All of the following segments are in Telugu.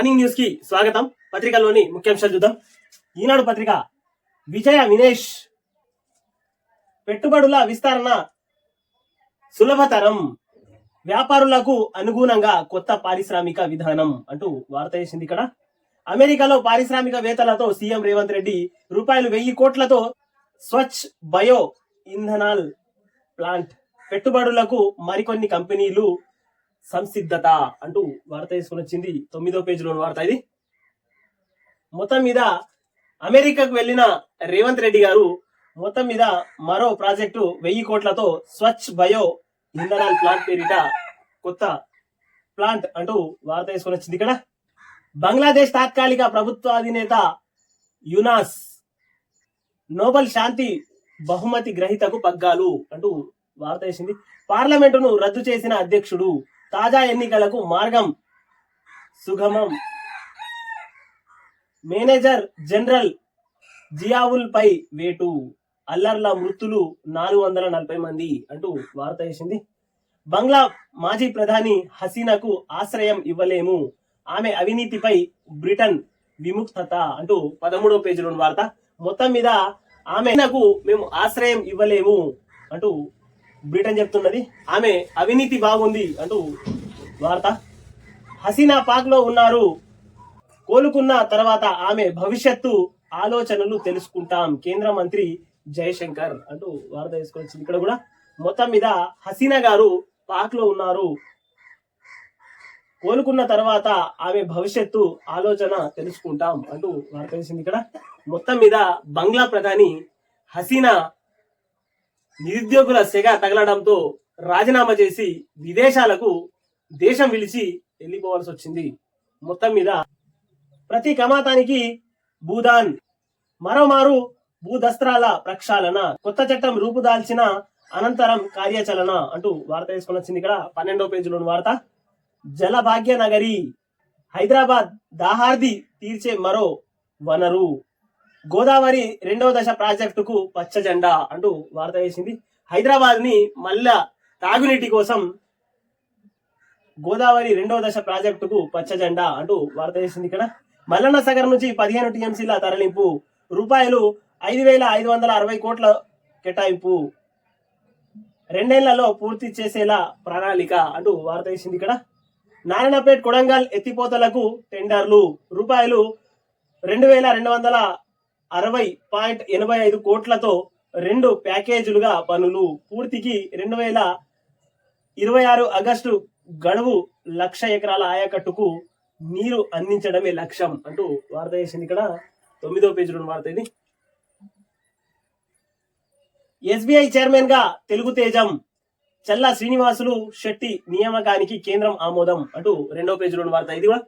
మార్నింగ్ న్యూస్కి స్వాగతం. పత్రికలోని ముఖ్యాంశాలు చూద్దాం. ఈనాడు పత్రిక విజయ వినేష్ పెట్టుబడుల విస్తరణ సులభతరం వ్యాపారులకు అనుగుణంగా కొత్త పారిశ్రామిక విధానం అంటూ వార్త చేసింది ఇక్కడ. అమెరికాలో పారిశ్రామిక వేతలతో సీఎం రేవంత్ రెడ్డి రూపాయలు వెయ్యి కోట్లతో స్వచ్ఛ బయో ఇంధనాల్ ప్లాంట్ పెట్టుబడులకు మరికొన్ని కంపెనీలు సంసిద్ధత అంటూ వార్త తీసుకుని వచ్చింది తొమ్మిదో పేజీలోని వార్త ఇది. మొత్తం మీద అమెరికాకు వెళ్ళిన రేవంత్ రెడ్డి గారు మొత్తం మీద మరో ప్రాజెక్టు వెయ్యి కోట్లతో స్వచ్ఛ బయో ఇంధనాల్ ప్లాంట్ పేరిట కొత్త ప్లాంట్ అంటూ వార్త తీసుకుని వచ్చింది ఇక్కడ. బంగ్లాదేశ్ తాత్కాలిక ప్రభుత్వ అధినేత యునాస్ నోబెల్ శాంతి బహుమతి గ్రహీతకు పగ్గాలు అంటూ వార్త వేసింది. పార్లమెంటును రద్దు చేసిన అధ్యక్షుడు తాజా ఎన్నికలకు మార్గం సుగమం. మేనేజర్ జనరల్ జియావుల్ పై వేటు. అల్లర్ల మృతులు నాలుగు వందల నలభై మంది అంటూ వార్త వేసింది. బంగ్లా మాజీ ప్రధాని హసీనాకు ఆశ్రయం ఇవ్వలేము. ఆమె అవినీతిపై బ్రిటన్ విముక్తత అంటూ పదమూడవ పేజీలోని వార్త. మొత్తం మీద ఆమెకు మేము ఆశ్రయం ఇవ్వలేము అంటూ బ్రిటన్ చెప్తున్నది. ఆమె అవినీతి బాగుంది అంటూ వార్త. హసీనా పాక్లో ఉన్నారు. కోలుకున్న తర్వాత ఆమె భవిష్యత్తు ఆలోచనలు తెలుసుకుంటాం. కేంద్ర మంత్రి జయశంకర్ అంటూ వార్త తీసుకొచ్చింది ఇక్కడ కూడా. మొత్తం మీద హసీనా గారు పాక్లో ఉన్నారు. కోలుకున్న తర్వాత ఆమె భవిష్యత్తు ఆలోచన తెలుసుకుంటాం అంటూ వార్త వేసింది ఇక్కడ. మొత్తం మీద బంగ్లా ప్రధాని హసీనా నిరుద్యోగుల సెగ తగలడంతో రాజీనామా చేసి విదేశాలకు దేశం విలిచి వెళ్ళిపోవాల్సి వచ్చింది. మొత్తం మీద ప్రతి కమాతానికి భూదాన్ మరోమారు భూదస్త్రాల ప్రక్షాళన కొత్త చట్టం రూపుదాల్చిన అనంతరం కార్యాచరణ అంటూ వార్త తీసుకొని వచ్చింది ఇక్కడ. పన్నెండో పేజీలోని వార్త. జలభాగ్య నగరి హైదరాబాద్ దాహార్ది తీర్చే మరో వనరు. గోదావరి రెండవ దశ ప్రాజెక్టుకు పచ్చ జెండా అంటూ వార్త వేసింది. హైదరాబాద్ని మళ్ళా తాగునీటి కోసం గోదావరి రెండవ దశ ప్రాజెక్టుకు పచ్చ జెండా అంటూ వార్త వేసింది ఇక్కడ. మల్లన్న సాగర్ నుంచి పదిహేను టీఎంసీల తరలింపు రూపాయలు ఐదు వేల ఐదు వందల అరవై కోట్ల కేటాయింపు రెండేళ్ళలో పూర్తి చేసేలా ప్రణాళిక అంటూ వార్త వేసింది ఇక్కడ. నారాయణపేట్ కొడంగల్ ఎత్తిపోతలకు టెండర్లు రూపాయలు రెండు వేల రెండు వందల అరవై పాయింట్ ఎనభై ఐదు కోట్లతో రెండు ప్యాకేజీలుగా పనులు పూర్తికి రెండు వేల ఇరవై ఆరు ఆగస్టు గడువు లక్ష ఎకరాల ఆయకట్టుకు నీరు అందించడమే లక్ష్యం అంటూ వార్త చేసింది ఇక్కడ. తొమ్మిదో పేజీలో వార్త ఇది. ఎస్బీఐ చైర్మన్గా తెలుగు తేజం చల్లా శ్రీనివాసులు శెట్టి నియామకానికి కేంద్రం ఆమోదం అంటూ రెండో రెండు వార్త ఇది కూడా.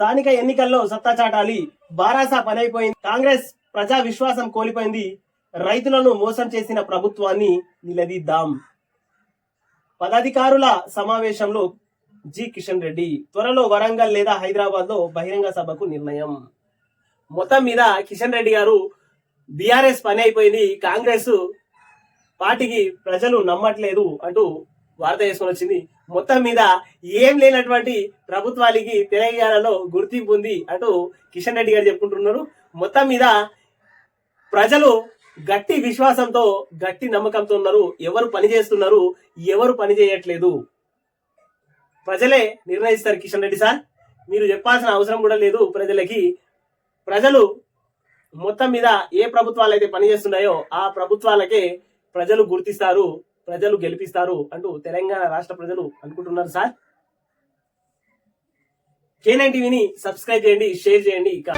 స్థానిక ఎన్నికల్లో సత్తా చాటాలి బారాసా పనైపోయింది. కాంగ్రెస్ ప్రజా విశ్వాసం కోల్పోయింది. రైతులను మోసం చేసిన ప్రభుత్వాన్ని నిలదీద్దాం. పదాధికారుల సమావేశంలో జి. కిషన్ రెడ్డి త్వరలో వరంగల్ లేదా హైదరాబాద్లో బహిరంగ సభకు నిర్ణయం. మొత్తం మీద కిషన్ రెడ్డి గారు బీఆర్ఎస్ పని అయిపోయింది కాంగ్రెస్ పార్టీకి ప్రజలు నమ్మట్లేదు అంటూ వార్త చేసుకొని వచ్చింది. మొత్తం మీద ఏం లేనటువంటి ప్రభుత్వానికి తెలంగాణలో గుర్తింపు ఉంది అంటూ కిషన్ రెడ్డి గారు చెప్పుకుంటున్నారు. మొత్తం మీద ప్రజలు గట్టి విశ్వాసంతో గట్టి నమ్మకంతో ఉన్నారు. ఎవరు పని చేస్తున్నారు? ఎవరు పని చేయట్లేదు? ప్రజలే నిర్ణయిస్తారు కిషన్ రెడ్డి సార్. మీరు చెప్పాల్సిన అవసరం కూడా లేదు ప్రజలకి. ప్రజలు మొత్తం మీద ఏ ప్రభుత్వాలు అయితే పనిచేస్తున్నాయో ఆ ప్రభుత్వాలకే ప్రజలు గుర్తిస్తారు. ప్రజలు గెలిపిస్తారు అంటూ తెలంగాణ రాష్ట్ర ప్రజలు అనుకుంటున్నారు సార్. కేనైన్ టీవీని సబ్స్క్రైబ్ చేయండి షేర్ చేయండి ఇక.